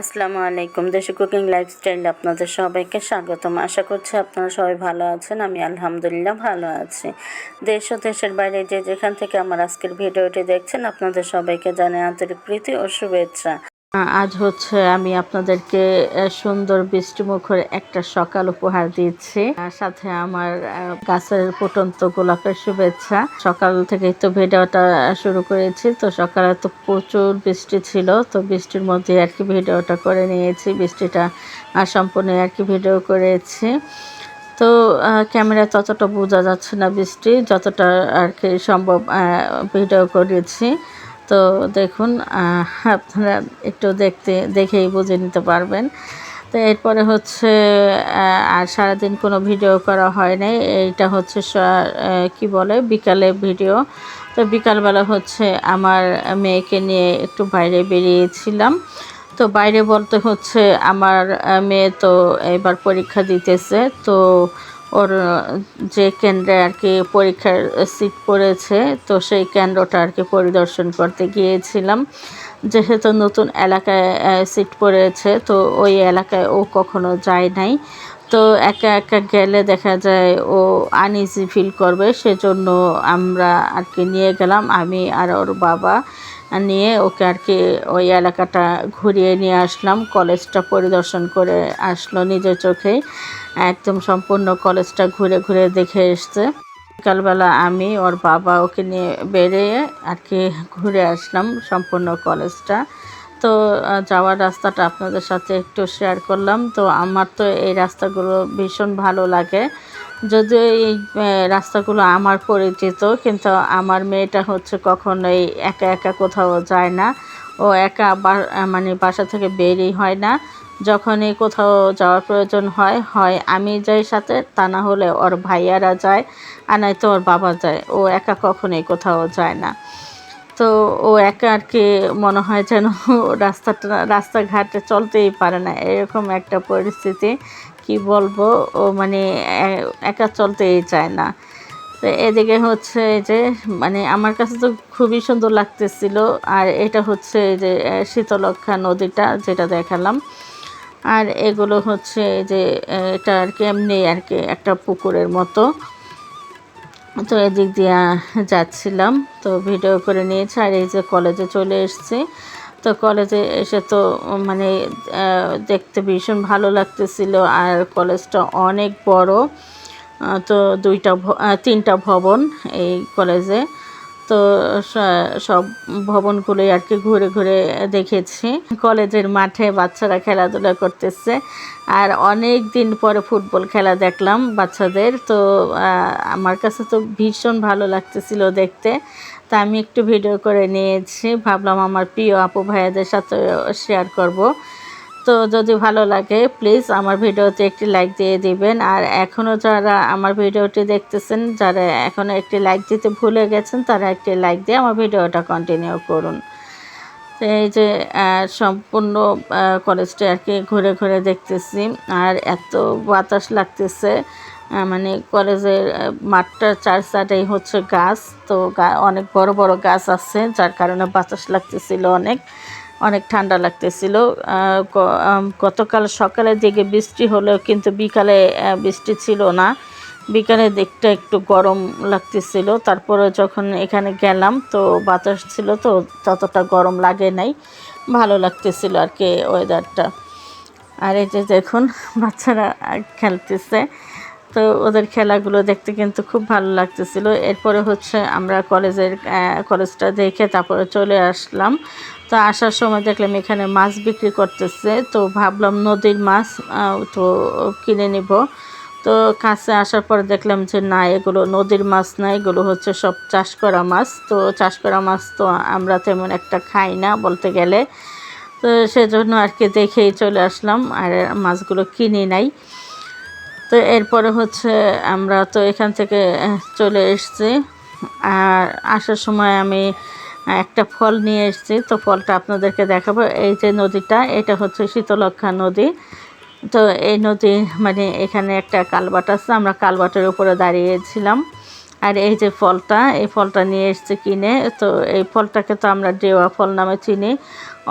আসসালামু আলাইকুম। দেশি কুকিং লাইফস্টাইল আপনাদের সবাইকে স্বাগতম। আশা করছি আপনারা সবাই ভালো আছেন। আমি আলহামদুলিল্লাহ ভালো আছি। দেশ ও দেশের বাইরে যে যেখান থেকে আমার আজকের ভিডিওটি দেখছেন, আপনাদের সবাইকে জানাই আন্তরিক প্রীতি ও শুভেচ্ছা। আজ হচ্ছে আমি আপনাদেরকে সুন্দর বৃষ্টিমুখর একটা সকাল উপহার দিচ্ছি সাথে আমার গাছের ফুটন্ত গোলাপের শুভেচ্ছা। সকাল থেকেই তো ভিডিওটা শুরু করেছি, তো সকালে তো প্রচুর বৃষ্টি ছিল, তো বৃষ্টির মধ্যে আর কি ভিডিওটা করে নিয়েছি। বৃষ্টিটা সম্পূর্ণ আর কি ভিডিও করেছি। তো ক্যামেরা ততটা বোঝা যাচ্ছে না বৃষ্টি, যতটা আর কি সম্ভব ভিডিও করেছি। তো দেখুন আপনারা একটু দেখতে, দেখেই বুঝে নিতে পারবেন। তো এরপরে হচ্ছে আর সারাদিন কোনো ভিডিও করা হয় নাই। এইটা হচ্ছে কি বলে, বিকালে ভিডিও। তো বিকালবেলা হচ্ছে আমার মেয়েকে নিয়ে একটু বাইরে বেরিয়েছিলাম। তো বাইরে বলতে হচ্ছে, আমার মেয়ে তো এবার পরীক্ষা দিতেছে। তো ওর যে কেন্দ্রে আর কি পরীক্ষার সিট পড়েছে, তো সেই কেন্দ্রটা আর কি পরিদর্শন করতে গিয়েছিলাম। যেহেতু নতুন এলাকায় সিট পড়েছে, তো ওই এলাকায় ও কখনো যায় নাই। তো একা একা গেলে দেখা যায় ও আনইজি ফিল করবে, সেজন্য আমরা আর কি নিয়ে গেলাম, আমি আর ওর বাবা। নিয়ে ওকে আর কি ওই এলাকাটা ঘুরিয়ে নিয়ে আসলাম। কলেজটা পরিদর্শন করে আসলো নিজের চোখেই একদম সম্পূর্ণ কলেজটা ঘুরে ঘুরে দেখে এসছে। বিকালবেলা আমি, ওর বাবা ওকে নিয়ে বেরিয়ে আর কি ঘুরে আসলাম সম্পূর্ণ কলেজটা। তো যাওয়ার রাস্তাটা আপনাদের সাথে একটু শেয়ার করলাম। তো আমার তো এই রাস্তাগুলো ভীষণ ভালো লাগে। যদিও এই রাস্তাগুলো আমার পরিচিত, কিন্তু আমার মেয়েটা হচ্ছে কখনোই একা একা কোথাও যায় না। ও একা মানে বাসা থেকে বেরই হয় না। যখনই কোথাও যাওয়ার প্রয়োজন হয় হয় আমি যাই সাথে, তা না হলে ওর ভাইয়ারা যায় আর নয়তো ওর বাবা যায়। ও একা কখনোই কোথাও যায় না। তো ও একা আর কি মনে হয় যেন রাস্তাটা, রাস্তাঘাটে চলতেই পারে না। এরকম একটা পরিস্থিতি। কি বলব? ও মানে একা চলতেই চায় না। তো এদিকে হচ্ছে যে মানে আমার কাছে তো খুবই সুন্দর লাগতেছিল। আর এটা হচ্ছে যে শীতলক্ষা নদীটা যেটা দেখালাম। আর এগুলো হচ্ছে যে এটা আর কি এমনি আর কি একটা পুকুরের মতো। তো এদিক দিয়ে যাচ্ছিলাম। তো ভিডিও করে নিয়েছি। আর এই যে কলেজে চলে এসেছি। তো কলেজে এসে তো মানে দেখতে ভীষণ ভালো লাগতেছিল আর কলেজটা অনেক বড়। তো দুইটা তিনটা ভবন এই কলেজে। তো সব ভবনগুলোই আর কি ঘুরে ঘুরে দেখেছি। কলেজের মাঠে বাচ্চারা খেলাধুলা করতেছে আর অনেক দিন পরে ফুটবল খেলা দেখলাম বাচ্চাদের। তো আমার কাছে তো ভীষণ ভালো লাগতেছিল দেখতে। তা আমি একটু ভিডিও করে নিয়েছি। ভাবলাম আমার প্রিয় আপু ভাইয়াদের সাথে শেয়ার করব। তো যদি ভালো লাগে প্লিজ আমার ভিডিওতে একটি লাইক দিয়ে দিবেন। আর এখনও যারা আমার ভিডিওটি দেখতেছেন, যারা এখনও একটি লাইক দিতে ভুলে গেছেন, তারা একটি লাইক দিয়ে আমার ভিডিওটা কন্টিনিউ করুন। এই যে সম্পূর্ণ কলেজটা আর কি ঘুরে ঘুরে দেখতেছি। আর এত বাতাস লাগতেছে। মানে কলেজের মাঠটার চার সাইডেই হচ্ছে গাছ, তো অনেক বড় বড় গাছ আছে, যার কারণে বাতাস লাগতেছিল অনেক অনেক ঠান্ডা লাগতেছিল। গতকাল সকালের দিকে বৃষ্টি হলেও কিন্তু বিকালে বৃষ্টি ছিল না। বিকালের দিকটা একটু গরম লাগতেছিল, তারপরে যখন এখানে গেলাম তো বাতাস ছিল তো ততটা গরম লাগে নাই, ভালো লাগতেছিল আর কি ওয়েদারটা আর এই যে দেখুন, বাচ্চারা খেলতেছে। তো ওদের খেলাগুলো দেখতে কিন্তু খুব ভালো লাগতেছিল। এরপরে হচ্ছে আমরা কলেজের কলেজটা দেখে তারপরে চলে আসলাম। তো আসার সময় দেখলাম এখানে মাছ বিক্রি করতেছে। তো ভাবলাম নদীর মাছ তো কিনে নিব। তো কাছে আসার পর দেখলাম যে না, এগুলো নদীর মাছ না, এগুলো হচ্ছে সব চাষ করা মাছ। তো চাষ করা মাছ তো আমরা তেমন একটা খাই না বলতে গেলে। তো সেজন্য আর কি দেখেই চলে আসলাম। আর মাছগুলো কিনি নাই। তো এরপরে হচ্ছে আমরা তো এখান থেকে চলে এসছি। আর আসার সময় আমি একটা ফল নিয়ে এসেছি। তো ফলটা আপনাদেরকে দেখাবো। এই যে নদীটা, এটা হচ্ছে শীতলক্ষা নদী। তো এই নদী মানে এখানে একটা কালবাট আছে। আমরা কালবাটের উপরে দাঁড়িয়েছিলাম। আর এই যে ফলটা, এই ফলটা নিয়ে এসছে কিনে। তো এই ফলটাকে তো আমরা ডেওয়া ফল নামে চিনি।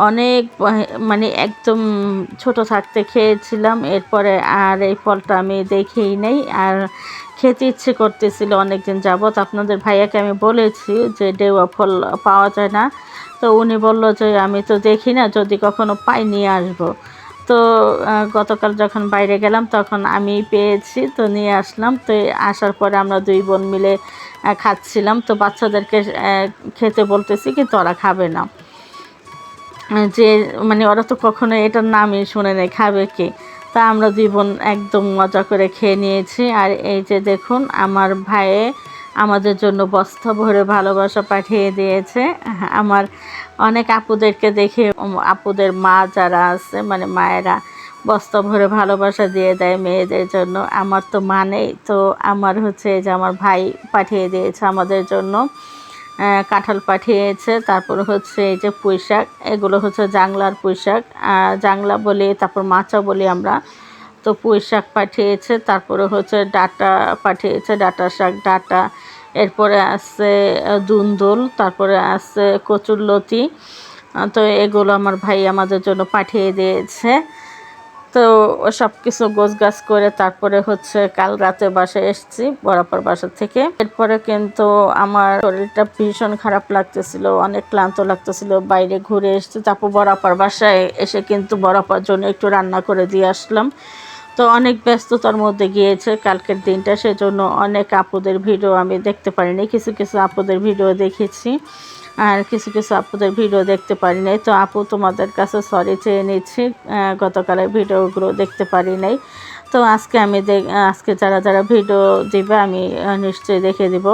অনেক মানে একদম ছোট থাকতে খেয়েছিলাম। এরপরে আর এই ফলটা আমি দেখেই নেই। আর খেতে ইচ্ছে করতেছিল অনেকদিন যাবত আপনাদের ভাইয়াকে আমি বলেছি যে ডেওয়া ফল পাওয়া যায় না। তো উনি বলল যে, আমি তো দেখি না, যদি কখনো পাই নিয়ে আসব। তো গতকাল যখন বাইরে গেলাম তখন আমি পেয়েছি, তো নিয়ে আসলাম। তো আসার পরে আমরা দুই বোন মিলে খাচ্ছিলাম। তো বাচ্চাদেরকে খেতে বলতেছি কিন্তু ওরা খাবে না। যে মানে ওরা তো কখনো এটার নামই শুনে নেই খাবে কি? তা আমরা দুই বোন একদম মজা করে খেয়ে নিয়েছি। আর এই যে দেখুন, আমার ভাইয়ে আমাদের জন্য বস্তা ভরে ভালোবাসা পাঠিয়ে দিয়েছে। আমার অনেক আপুদেরকে দেখে আপুদের মা যারা আছে মানে মায়েরা বস্তা ভরে ভালোবাসা দিয়ে দেয় মেয়েদের জন্য। আমার তো মা নেই তো আমার হচ্ছে যে আমার ভাই পাঠিয়ে দিয়েছে আমাদের জন্য কাঁঠাল পাঠিয়েছে। তারপর হচ্ছে এই যে পুঁই শাক এগুলো হচ্ছে জাংলার পুঁই শাক আহ, জাংলা বলি তারপর মাচা বলি আমরা। তো পুঁই শাক পাঠিয়েছে তারপরে হচ্ছে ডাটা পাঠিয়েছে ডাটা শাক ডাটা এরপরে আছে দুন্দুল, তারপরে আছে কচুরলতি তো এগুলো আমার ভাই আমাদের জন্য পাঠিয়ে দিয়েছে। তো সব কিছু গোছ গাছ করে তারপরে হচ্ছে কাল রাতে বাসায় এসেছি, বরাবর বাসা থেকে। এরপরে কিন্তু আমার শরীরটা ভীষণ খারাপ লাগতেছিল, অনেক ক্লান্ত লাগতেছিল, বাইরে ঘুরে এসেছি। তারপর বরাবর বাসায় এসে কিন্তু বরাবর জন্য একটু রান্না করে দিয়ে আসলাম। তো অনেক ব্যস্ততার মধ্যে গিয়েছে কালকের দিনটা, সেজন্য অনেক আপুদের ভিডিও আমি দেখতে পারিনি, কিছু কিছু আপুদের ভিডিও দেখেছি আর কিছু কিছু আপুদের ভিডিও দেখতে পারি নাই তো আপু তোমাদের কাছে সরি চেয়ে নিচ্ছি গতকালের ভিডিওগুলো দেখতে পারি নাই তো আজকে আমি আজকে যারা যারা ভিডিও দিবে আমি নিশ্চয়ই দেখে দিব।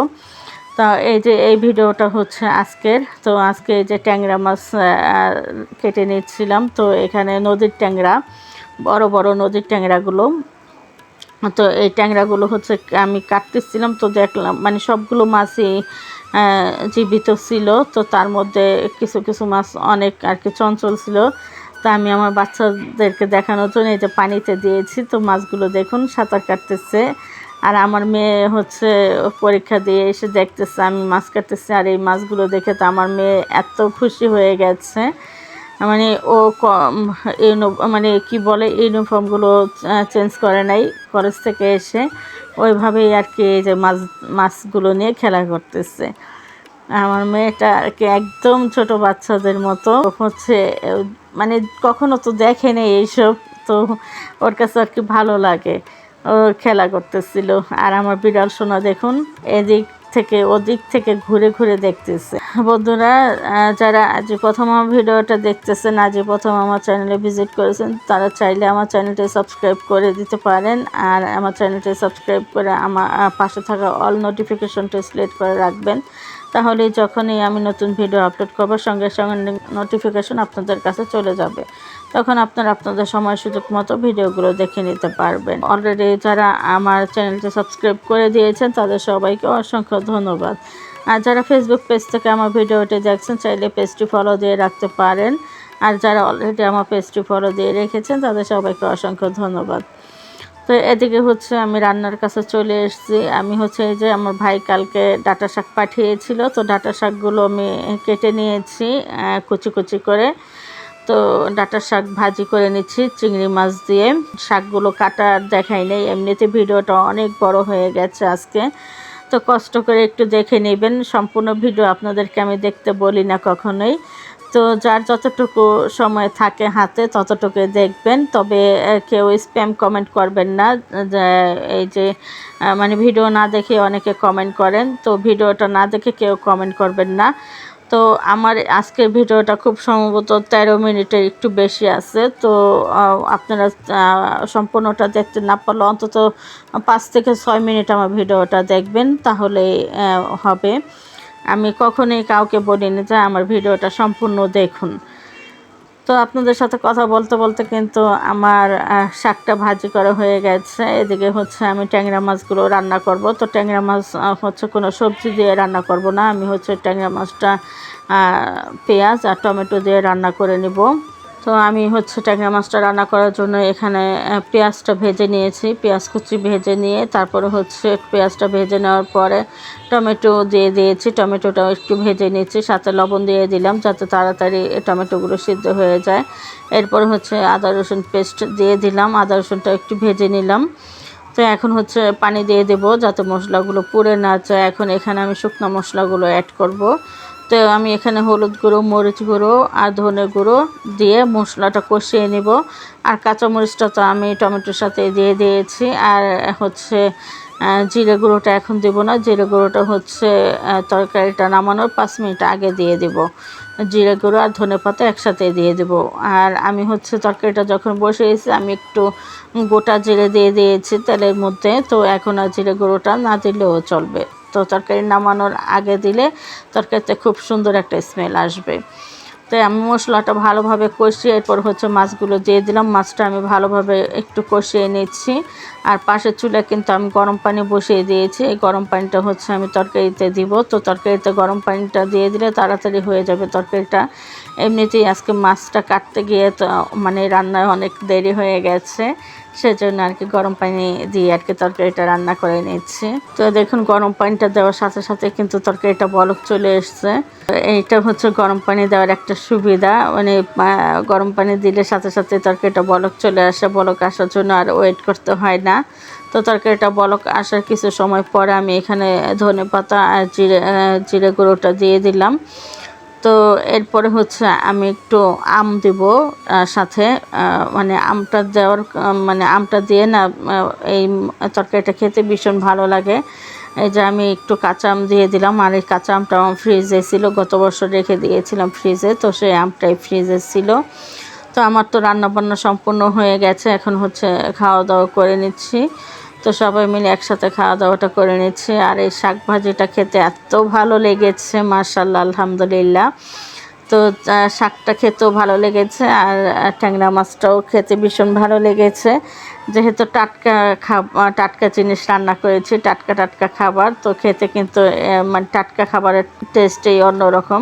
তা এই যে, এই ভিডিওটা হচ্ছে আজকের। তো আজকে যে ট্যাংরা মাছ কেটে নিচ্ছিলাম। তো এখানে নদীর ট্যাংরা। বড় বড় নদীর ট্যাংরাগুলো। তো এই ট্যাংরাগুলো হচ্ছে আমি কাটতেছিলাম, তো দেখলাম মানে সবগুলো মাছই জীবিত ছিল। তো তার মধ্যে কিছু কিছু মাছ অনেক আর কি চঞ্চল ছিল। তা আমি আমার বাচ্চাদেরকে দেখানোর জন্য এই যে পানিতে দিয়েছি। তো মাছগুলো দেখুন, সাঁতার কাটতেছে। আর আমার মেয়ে হচ্ছে পরীক্ষা দিয়ে এসে দেখতেছে, আমি মাছ কাটতেছি। আর এই মাছগুলো দেখে তো আমার মেয়ে এত খুশি হয়ে গেছে। মানে ও মানে কি বলে ইউনিফর্মগুলো চেঞ্জ করে নাই কলেজ থেকে এসে ওইভাবেই আর কি এই যে মাছ, মাছগুলো নিয়ে খেলা করতেছে। আমার মেয়েটা আর কি একদম ছোট বাচ্চাদের মতো, হচ্ছে মানে কখনো তো দেখেনি এইসব, তো ওর কাছে আর কি ভালো লাগে। ও খেলা করতেছিল। আর আমার বিড়াল সোনা দেখুন, এদিক থেকে, ওদিক থেকে ঘুরে ঘুরে দেখতেছে। বন্ধুরা যারা আজ প্রথম আমার ভিডিওটা দেখতেছেন, আজ প্রথম আমার চ্যানেলে ভিজিট করেছেন, তারা চাইলে আমার চ্যানেলটি সাবস্ক্রাইব করে দিতে পারেন আর আমার চ্যানেলটি সাবস্ক্রাইব করে আমার পাশে থাকা অল নোটিফিকেশনটি সিলেক্ট করে রাখবেন। তাহলে যখনই আমি নতুন ভিডিও আপলোড করব, সঙ্গে সঙ্গে নোটিফিকেশন আপনাদের কাছে চলে যাবে। তখন আপনারা আপনাদের সময় সুযোগ মতো ভিডিওগুলো দেখে নিতে পারবেন। অলরেডি যারা আমার চ্যানেলটি সাবস্ক্রাইব করে দিয়েছেন, তাদের সবাইকে অসংখ্য ধন্যবাদ। আর যারা ফেসবুক পেজ থেকে আমার ভিডিওটি দেখছেন, চাইলে পেজটি ফলো দিয়ে রাখতে পারেন। আর যারা অলরেডি আমার পেজটি ফলো দিয়ে রেখেছেন, তাদের সবাইকে অসংখ্য ধন্যবাদ। তো এদিকে হচ্ছে আমি রান্নার কাছে চলে এসেছি। আমি হচ্ছে যে আমার ভাই কালকে ডাটা শাক পাঠিয়েছিল, তো ডাটা শাকগুলো আমি কেটে নিয়েছি কুচি কুচি করে। তো ডাটা শাক ভাজি করে নিচ্ছি, চিংড়ি মাছ দিয়ে। শাকগুলো কাটা আর দেখাই নেই, এমনিতে ভিডিওটা অনেক বড় হয়ে গেছে আজকে। তো কষ্ট করে একটু দেখে নেবেন, সম্পূর্ণ ভিডিও আপনাদেরকে আমি দেখতে বলি না কখনোই। তো যার যতটুকু সময় থাকে হাতে, ততটুকু দেখবেন। তবে কেউ স্প্যাম কমেন্ট করবেন না এই যে মানে ভিডিও না দেখে অনেকে কমেন্ট করেন। তো ভিডিওটা না দেখে কেউ কমেন্ট করবেন না। তো আমার আজকের ভিডিওটা খুব সম্ভবত তেরো মিনিটের একটু বেশি আছে। তো আপনারা সম্পূর্ণটা দেখতে না পারলে অন্তত পাঁচ থেকে ছয় মিনিট আমার ভিডিওটা দেখবেন, তাহলে হবে। আমি কখনোই কাউকে বলিনি যে আমার ভিডিওটা সম্পূর্ণ দেখুন। তো আপনাদের সাথে কথা বলতে বলতে কিন্তু আমার শাকটা ভাজি করা হয়ে গেছে। এদিকে হচ্ছে আমি ট্যাংরা মাছগুলো রান্না করব। তো ট্যাংরা মাছ হচ্ছে কোনো সবজি দিয়ে রান্না করব না। আমি হচ্ছে ট্যাংরা মাছটা পেঁয়াজ আর টমেটো দিয়ে রান্না করে নিব। তো আমি হচ্ছে ট্যাংরা মাছটা রান্না করার জন্য এখানে পেঁয়াজটা ভেজে নিয়েছি। পেঁয়াজ কুচি ভেজে নিয়ে তারপরে হচ্ছে পেঁয়াজটা ভেজে নেওয়ার পরে টমেটো দিয়ে দিয়েছি। টমেটোটাও একটু ভেজে নিয়েছি, সাথে লবণ দিয়ে দিলাম যাতে তাড়াতাড়ি টমেটোগুলো সিদ্ধ হয়ে যায়। এরপর হচ্ছে আদা, রসুন পেস্ট দিয়ে দিলাম, আদা, রসুনটা একটু ভেজে নিলাম। তো এখন হচ্ছে পানি দিয়ে দেবো যাতে মশলাগুলো পুড়ে না যায়। এখন এখানে আমি শুকনো মশলাগুলো অ্যাড করব। তো আমি এখানে হলুদ গুঁড়ো, মরিচ গুঁড়ো আর ধনে গুঁড়ো দিয়ে মশলাটা কষিয়ে নেব। আর কাঁচামরিচটা তো আমি টমেটোর সাথে দিয়ে দিয়েছি। আর হচ্ছে জিরে গুঁড়োটা এখন দেবো না। জিরে গুঁড়োটা হচ্ছে তরকারিটা নামানোর পাঁচ মিনিট আগে দিয়ে দেব। জিরে গুঁড়ো আর ধনে পাতা একসাথে দিয়ে দেব। আর আমি হচ্ছে তরকারিটা যখন বসিয়েছি, আমি একটু গোটা জিরে দিয়ে দিয়েছি তেলের মধ্যে। তো এখন আর জিরে গুঁড়োটা না দিলেও চলবে। তো তরকারি নামানোর আগে দিলে তরকারিতে খুব সুন্দর একটা স্মেল আসবে। তো আমি মশলাটা ভালোভাবে কষিয়ে, এরপর হচ্ছে মাছগুলো দিয়ে দিলাম। মাছটা আমি ভালোভাবে একটু কষিয়ে নিচ্ছি। আর পাশের চুলে কিন্তু আমি গরম পানি বসিয়ে দিয়েছি। এই গরম পানিটা হচ্ছে আমি তরকারিতে দিব। তো তরকারিতে গরম পানিটা দিয়ে দিলে তাড়াতাড়ি হয়ে যাবে তরকারিটা। এমনিতেই আজকে মাছটা কাটতে গিয়ে তো মানে রান্নায় অনেক দেরি হয়ে গেছে। সেজন্য আর কি গরম পানি দিয়ে আর কি তরকারিটা রান্না করে নিচ্ছি। তো দেখুন, গরম পানিটা দেওয়ার সাথে সাথে কিন্তু তরকারিটা বলক চলে এসছে। এইটা হচ্ছে গরম পানি দেওয়ার একটা সুবিধা। মানে গরম পানি দিলে সাথে সাথে তরকারিটা বলক চলে আসে। বলক আসার জন্য আর ওয়েট করতে হয় না। তো তরকারিটা বলক আসার কিছু সময় পরে আমি এখানে ধনে পাতা আর জিরে জিরে গুঁড়োটা দিয়ে দিলাম। তো এরপরে হচ্ছে আমি একটু আম দেব সাথে মানে আমটা দেওয়ার মানে আমটা দিয়ে না এই তরকারিটা খেতে ভীষণ ভালো লাগে। এই যে আমি একটু কাঁচা আম দিয়ে দিলাম, আর এই কাঁচা আমটা আমার ফ্রিজে ছিল, গত বছর রেখে দিয়েছিলাম ফ্রিজে, তো সেই আমটাই ফ্রিজে ছিল। তো আমার তো রান্না বান্না সম্পূর্ণ হয়ে গেছে, এখন হচ্ছে খাওয়া দাওয়া করে নিচ্ছি। তো সবাই মিলে একসাথে খাওয়া দাওয়াটা করে নিচ্ছি। আর এই শাক ভাজিটা খেতে এত ভালো লেগেছে মার্শাল্লাহ আলহামদুলিল্লাহ। তো শাকটা খেতেও ভালো লেগেছে আর ট্যাংরা মাছটাও খেতে ভীষণ ভালো লেগেছে। যেহেতু টাটকা টাটকা জিনিস রান্না করেছি, টাটকা টাটকা খাবার, তো খেতে কিন্তু মানে টাটকা খাবারের টেস্টেই অন্যরকম।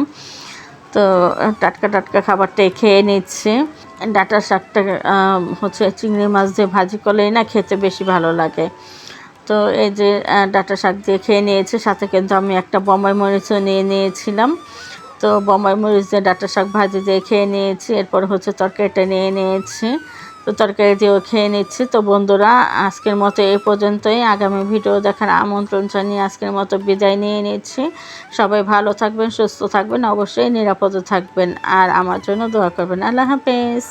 তো টাটকা টাটকা খাবারটাই খেয়ে নিচ্ছি। ডাটা শাকটা হচ্ছে চিংড়ি মাছ দিয়ে ভাজি করলেই না খেতে বেশি ভালো লাগে। তো এই যে ডাটা শাক দিয়ে খেয়ে নিয়েছে, সাথে কিন্তু আমি একটা বম্বাই মরিচও নিয়ে নিয়েছিলাম। তো বম্বাই মরিচ দিয়ে ডাটা শাক ভাজি দিয়ে খেয়ে নিয়েছি, এরপর হচ্ছে তরকারিটা নিয়ে নিয়েছি। তো তরকারি দিয়েও খেয়ে নিচ্ছি। তো বন্ধুরা, আজকের মতো এ পর্যন্তই। আগামী ভিডিও দেখার আমন্ত্রণ জানিয়ে আজকের মতো বিদায় নিয়ে নিচ্ছি। সবাই ভালো থাকবেন, সুস্থ থাকবেন, অবশ্যই নিরাপদে থাকবেন। আর আমার জন্য দোয়া করবেন। আল্লাহ হাফেজ।